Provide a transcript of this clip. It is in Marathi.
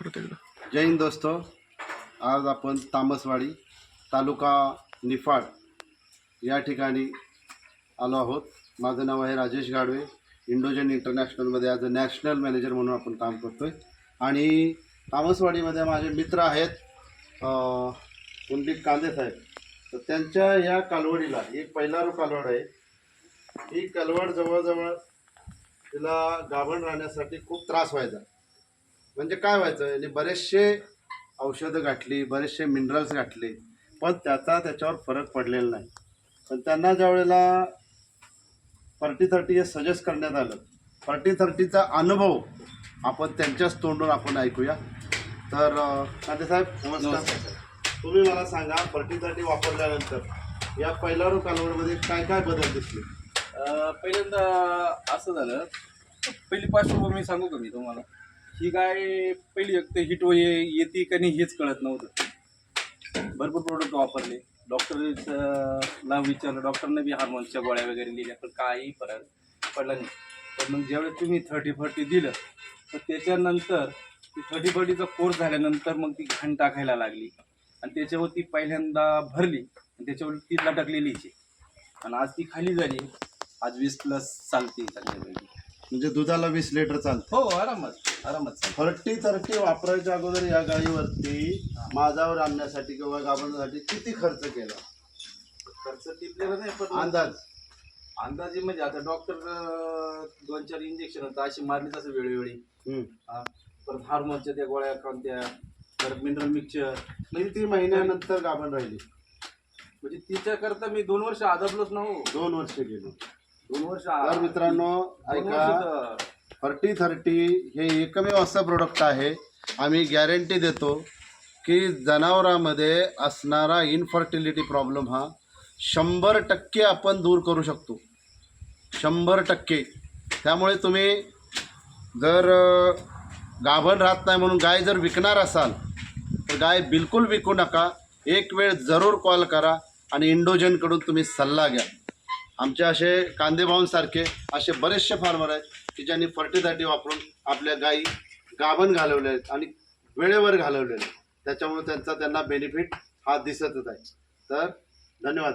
परत एकदा जय हिंद दोस्त. आज आपण तामसवाडी तालुका निफाड या ठिकाणी आलो आहोत. माझं नाव आहे राजेश गाडवे. इंडोजन इंटरनॅशनलमध्ये ॲज अ नॅशनल मॅनेजर म्हणून आपण काम करतो आहे आणि तामसवाडीमध्ये माझे मित्र आहेत कुलदीप कांदे साहेब. तर त्यांच्या या कालवडीला ही पहिला कालवड आहे. ही कालवड जवळजवळ तिला गाभण राहण्यासाठी खूप त्रास व्हायचा. म्हणजे काय व्हायचं याने बरेचसे औषधं गाठली बरेचसे मिनरल्स गाठले पण त्याचा त्याच्यावर फरक पडलेला नाही. पण त्यांना ज्या वेळेला फर्टी थर्टी हे सजेस्ट करण्यात आलं फर्टी थर्टीचा अनुभव आपण त्यांच्याच तोंडून आपण ऐकूया. तर कांदे साहेब नमस्कार. तुम्ही मला सांगा फर्टी थर्टी वापरल्यानंतर या पहिल्या कालवडमध्ये काय काय बदल दिसले? पहिल्यांदा असं झालं. पहिली पार्श्वभूमी सांगू का मी तुम्हाला? ही गाय पहिली तर हिट येते का नाही हेच कळत नव्हतं. भरपूर प्रोडक्ट वापरले. डॉक्टर ला विचारलं. डॉक्टरने बी हार्मोन्सच्या गोळ्या वगैरे लिहिल्या पण काही फरक पडला नाही. पण मग ज्यावेळेस तुम्ही थर्टी फर्टी दिलं तर त्याच्यानंतर ती थर्टी फर्टीचा कोर्स झाल्यानंतर मग ती घाण टाकायला लागली. आणि त्याच्यावरती पहिल्यांदा भरली आणि त्याच्यावर ती लटकलेलीची आणि आज ती खाली झाली. आज वीस प्लस चालते चांगल्यापैकी म्हणजे दुधाला वीस लिटर चालतं. हो आरामात. आरामात थर्टी थर्टी वापरायच्या अगोदर या गाडीवरती माझावर आणण्यासाठी किंवा गाभण्यासाठी किती खर्च केला? खर्च टिपलेला नाही पण अंदाज? अंदाजे म्हणजे आता डॉक्टर दोन चार इंजेक्शन होतं अशी मारलीच असं वेळोवेळी. हा. परत हार्मोनच्या त्या गोळ्या कोणत्या परत मिनरल मिक्सचर किती महिन्यानंतर गाभण राहिली. म्हणजे तिच्याकरता मी दोन वर्ष आदबलोच ना हो. दोन वर्ष गेलो. दोन वर्ष तर मित्रांनो दोन ऐका. तर- थर्टी थर्टी हे एकमेव असं प्रोडक्ट आहे. आम्ही गॅरंटी देतो की जनावरामध्ये असणारा इनफर्टिलिटी प्रॉब्लेम हा शंभर टक्के आपण दूर करू शकतो. शंभर टक्के. त्यामुळे तुम्ही जर गाभण राहत नाही म्हणून गाय जर विकणार असाल तर गाय बिलकुल विकू नका. एक वेळ जरूर कॉल करा आणि इंडोजनकडून तुम्ही सल्ला घ्या. आमचे असे कांदेभाऊंसारखे असे बरेचसे फार्मर आहेत. की ज्यांनी फर्टिलिटी वापरून आपल्या गायी गाभण घालवले आहेत आणि वेळेवर घालवलेले आहेत. त्याच्यामुळे त्यांचा त्यांना बेनिफिट हा दिसतच आहे. तर धन्यवाद